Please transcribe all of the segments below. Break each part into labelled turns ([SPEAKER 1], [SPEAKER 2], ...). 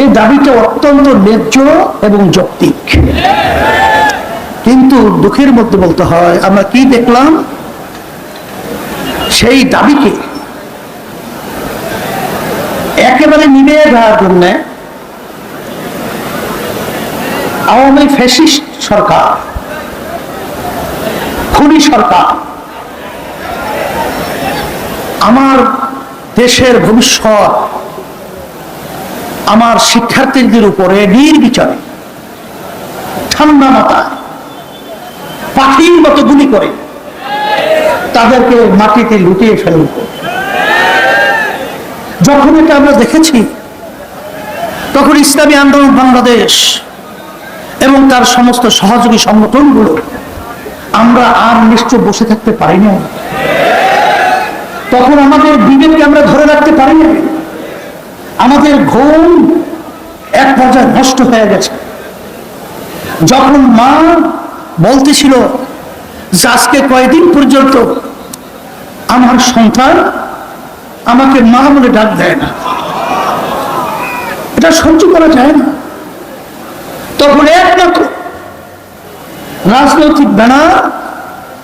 [SPEAKER 1] এই দাবিটা অত্যন্ত ন্যায্য এবং যৌক্তিক। কিন্তু দুঃখের মধ্যে বলতে হয়, আমরা কি দেখলাম? সেই দাবিকে একেবারে নিবে দেওয়ার জন্য আওয়ামী ফ্যাসিস্ট সরকার, খুনি সরকার, আমার দেশের ভবিষ্যৎ আমার শিক্ষার্থীদের উপরে নির্বিচারে ঠান্ডা মাথায় পাখির মতো গুলি করে তাদেরকে মাটিতে লুটিয়ে ফেলব যখন এটা আমরা দেখেছি, তখন ইসলামী আন্দোলন বাংলাদেশ এবং তার সমস্ত সহযোগী সংগঠনগুলো, আমরা আর নিশ্চয় বসে থাকতে পারি না তখন আমাদের বিবেককে আমরা ধরে রাখতে পারি না। আমাদের ঘুম এক পর্যায়ে নষ্ট হয়ে গেছে। যখন মা বলতেছিল যে আজকে কয়দিন পর্যন্ত আমার সন্তান আমাকে মা বলে ডাক দেয় না। এটা সহ্য করা যায় না। তখন একমাত্র রাজনৈতিক ব্যানার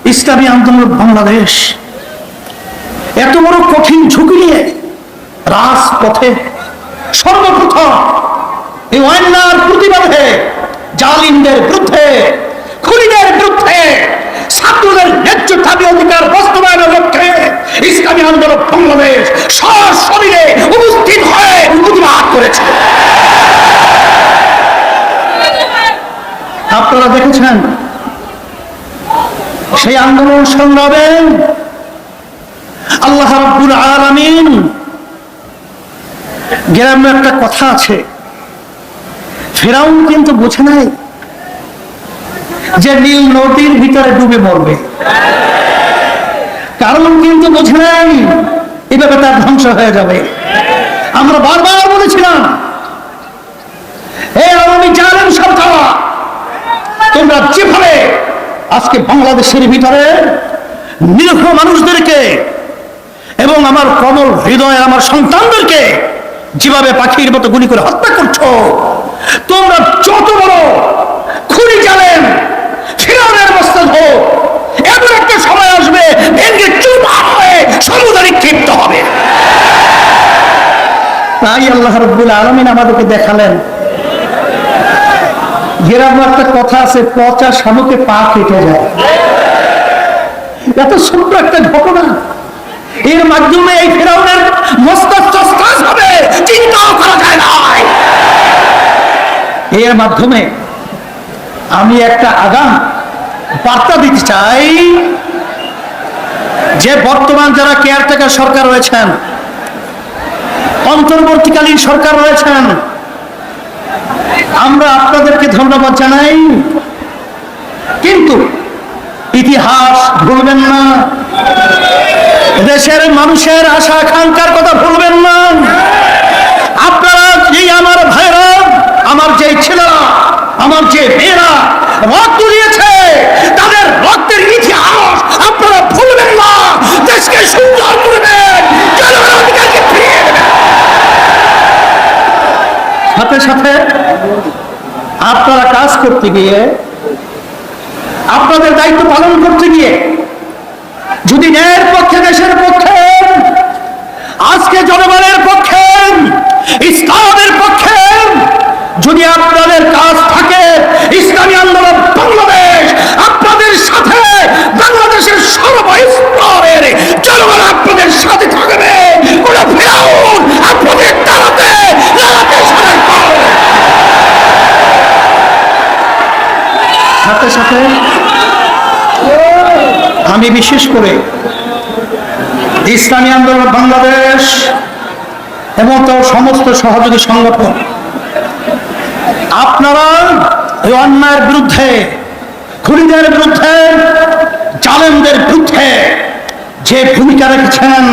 [SPEAKER 1] ইসলামী আন্দোলন বাংলাদেশ এত বড় কঠিন ঝুঁকি নিয়ে রাজপথে সর্বপ্রথম এই অন্যার প্রতিবাদে জালিমদের বিরুদ্ধে, খুনিদের বিরুদ্ধে, ছাত্রদের ন্যায্য দাবি অধিকার বাস্তবায়নের লক্ষ্যে ইসলামী আন্দোলন বাংলাদেশ সশরীরে উপস্থিত হয়ে প্রতিবাদ করেছে। আপনারা দেখেছেন সেই আন্দোলন সংগ্রামে আল্লাহ রাব্বুল আলামিন। গ্রামে একটা কথা আছে। ফেরাউন কিন্তু বুঝে নাই যে নীল নদীর ভিতরে ডুবে মরবে। কারণ কিন্তু বুঝে নাই এভাবে তার ধ্বংস হয়ে যাবে। আমরা বারবার বলেছিলাম আওয়ামী জালেম সরকার তোমরা যেভাবে আজকে বাংলাদেশের ভিতরে নিরীহ মানুষদেরকে এবং আমার কমল হৃদয়ের আমার সন্তানদেরকে যেভাবে পাখির মতো গুলি করে হত্যা করছ, তোমরা যত বড় খুনি জানেন ফিরাউনের মস্তক হোক এমন একটা সময় আসবে, ভেঙ্গে চুরমার হয়ে সমুদ্রে ক্ষিপ্ত হবে। তাই আল্লাহ রব্বুল আলমিন আমাদেরকে দেখালেন। গ্রামে একটা কথা আছে, পচা শামুকে পা কেটে যায়। এত ছোট্ট একটা ঘটনা। এর মাধ্যমে এই ফেরাউনের হবে, চিন্তাও করা যায় না। এর মাধ্যমে আমি একটা আগাম বার্তা দিতে চাই যে বর্তমান যারা কেয়ারটেকার সরকার রয়েছেন, অন্তর্বর্তীকালীন সরকার রয়েছেন, আমরা আপনাদেরকে ধন্যবাদ জানাই। কিন্তু ইতিহাস ভুলবেন না। দেশের মানুষের আশা আকাঙ্ক্ষার কথা ভুলবেন না। আপনারা এই আমার ভাইরা, আমার যে ছেলেরা, আমার যে মেয়েরা রক্ত দিয়েছে, তাদের রক্তের ইতিহাস আপনারা ভুলবেন না। দেশকে সুন্দর করবেন সাথে সাথে আপনারা কাজ করতে গিয়ে, আপনাদের দায়িত্ব পালন করতে গিয়ে যদি ন্যায়ের পক্ষে, দেশের পক্ষে, আজকে জনগণের পক্ষে, ইসলামের পক্ষে, যদি আপনাদের কাজ থাকে, ইসলামী আন্দোলন বাংলাদেশ, আপনাদের সাথে, বাংলাদেশের সর্বস্তরের জনগণ আপনাদের সাথে থাকবে। কোন ফেরাউন আপনাদের দাঁড়াতে সাথে সাথে আমি বিশেষ করে ইসলামী আন্দোলন, বাংলাদেশ এবং তার সমস্ত সহযোগী সংগঠন, আপনারা এই অন্যায়ের বিরুদ্ধে, খুনিদের বিরুদ্ধে, জালেমদের বিরুদ্ধে যে ভূমিকা রেখেছেন,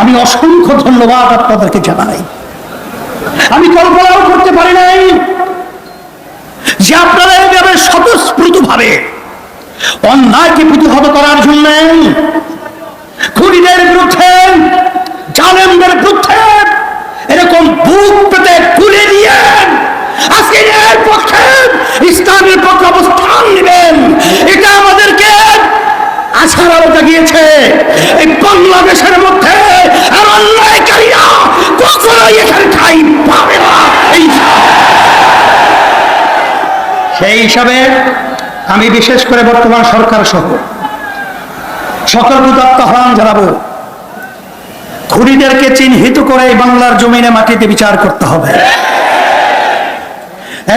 [SPEAKER 1] আমি অসংখ্য ধন্যবাদ আপনাদেরকে জানাই। আমি কল্পনাও করতে পারি নাই যে আপনারা এইভাবে স্বতঃস্ফূর্ত ভাবে অন্যায়কে প্রতিহত করার জন্য খুনিদের বিরুদ্ধে, জালেমদের বিরুদ্ধে এরকম বুক পেতে খুলে দিয়ে পক্ষে নেবেন। এটা আমাদেরকে বাংলাদেশের মধ্যে আর অন্যায়কারীরা কখনোই এখানে ঠাই পাবে না। সেই হিসাবে আমি বিশেষ করে বর্তমান সরকার সহ সকল উদাত্ত আহ্বান জানাব, খুনিদেরকে চিহ্নিত করে বাংলার জমিনে মাটিতে বিচার করতে হবে।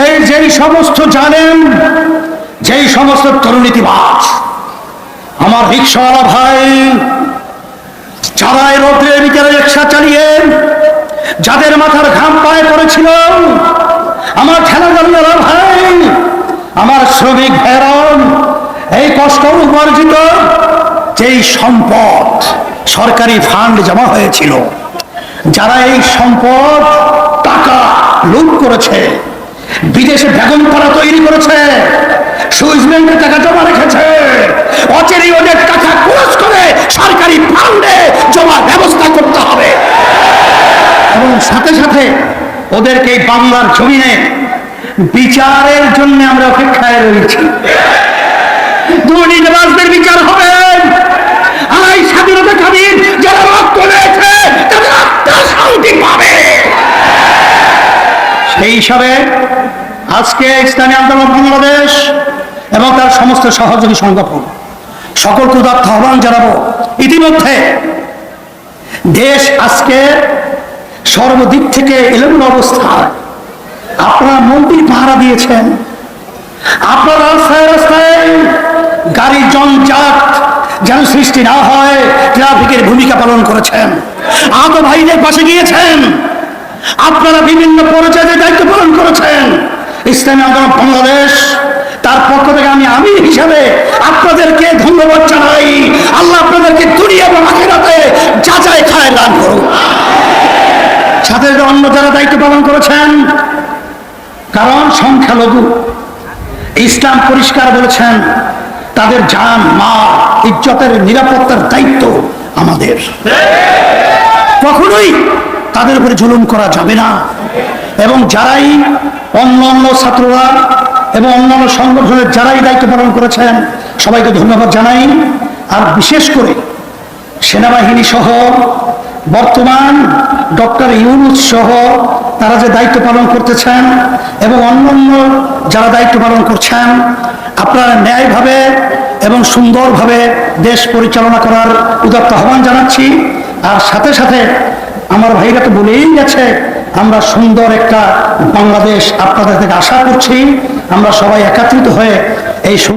[SPEAKER 1] এই যেই সমস্ত জানেন, যেই সমস্ত তরুণীতিবাজ, আমার রিক্সাওয়ালা ভাই যারা এই রৌদ্রের বিকেলে রিক্সা চালিয়ে যাদের মাথার ঘাম পায়ে পড়েছিল, আমার ঠেলা ভাই আমার শ্রমিক ভেরম এই কষ্ট উপার্জিত যেই সম্পদ সরকারি ফান্ড জমা হয়েছিল, যারা এই সম্পদ টাকা লুট করেছে, বিদেশে বেগম পাড়া তৈরি করেছে ব্যাংকে টাকা জমা রেখেছে, অচেরি ওদের টাকা ক্রস করে সরকারি ফান্ডে জমা ব্যবস্থা করতে হবে। এবং সাথে সাথে ওদেরকে বাংলার জমিনে বিচারের জন্য আমরা অপেক্ষায় রয়েছি দুর্নীতিবাজদের বিচার হবে আর এই স্বাধীনতা খাবির যারা রক্ত দিয়েছে তাদের আত্মা শান্তি পাবে সেই হিসাবে আজকে ইসলামী আন্দোলন বাংলাদেশ এবং তার সমস্ত সহযোগী সংগঠন সকলকে উদাত্ত আহ্বান জানাব। ইতিমধ্যে দেশ আজকে সর্বদিক থেকে এলোমেলো অবস্থায়। আপনারা মন্ত্রী পাহারা দিয়েছেন। আপনারা রাস্তায় রাস্তায় গাড়ি জঞ্জাট যেন সৃষ্টি না হয়, ট্রাফিকের ভূমিকা পালন করেছেন। আহত ভাইদের পাশে গিয়েছেন। আপনারা বিভিন্ন পর্যায়ে দায়িত্ব পালন করেছেন। ইসলামী আন্দোলন বাংলাদেশ, তার পক্ষ থেকে আমি আমি হিসাবে আপনাদেরকে ধন্যবাদ জানাই। আল্লাহ আপনাদেরকে দুনিয়া এবং আখেরাতে যাচাই খায় দান করুন সাথে অন্য যারা দায়িত্ব পালন করেছেন, কারণ সংখ্যালঘু, ইসলাম পরিষ্কার বলেছেন, তাদের জান, মা, ইজ্জতের নিরাপত্তার দায়িত্ব আমাদের। কখনোই তাদের উপরে জুলুম করা যাবে না। এবং যারাই অন্য অন্য ছাত্ররা এবং অন্যান্য সংগঠনের যারাই দায়িত্ব পালন করেছেন, সবাইকে ধন্যবাদ জানাই। আর বিশেষ করে সেনাবাহিনী সহ বর্তমান ডক্টর ইউনুস সহ তারা যে দায়িত্ব পালন করতেছেন এবং অন্যান্য যারা দায়িত্ব পালন করছেন, আপনারা ন্যায়ভাবে এবং সুন্দরভাবে দেশ পরিচালনা করার উদাত্ত আহ্বান জানাচ্ছি। আর সাথে সাথে আমার ভাইরা তো বলেই গেছে, আমরা সুন্দর একটা বাংলাদেশ আপনাদের থেকে আশা করছি, আমরা সবাই একত্রিত হয়ে এই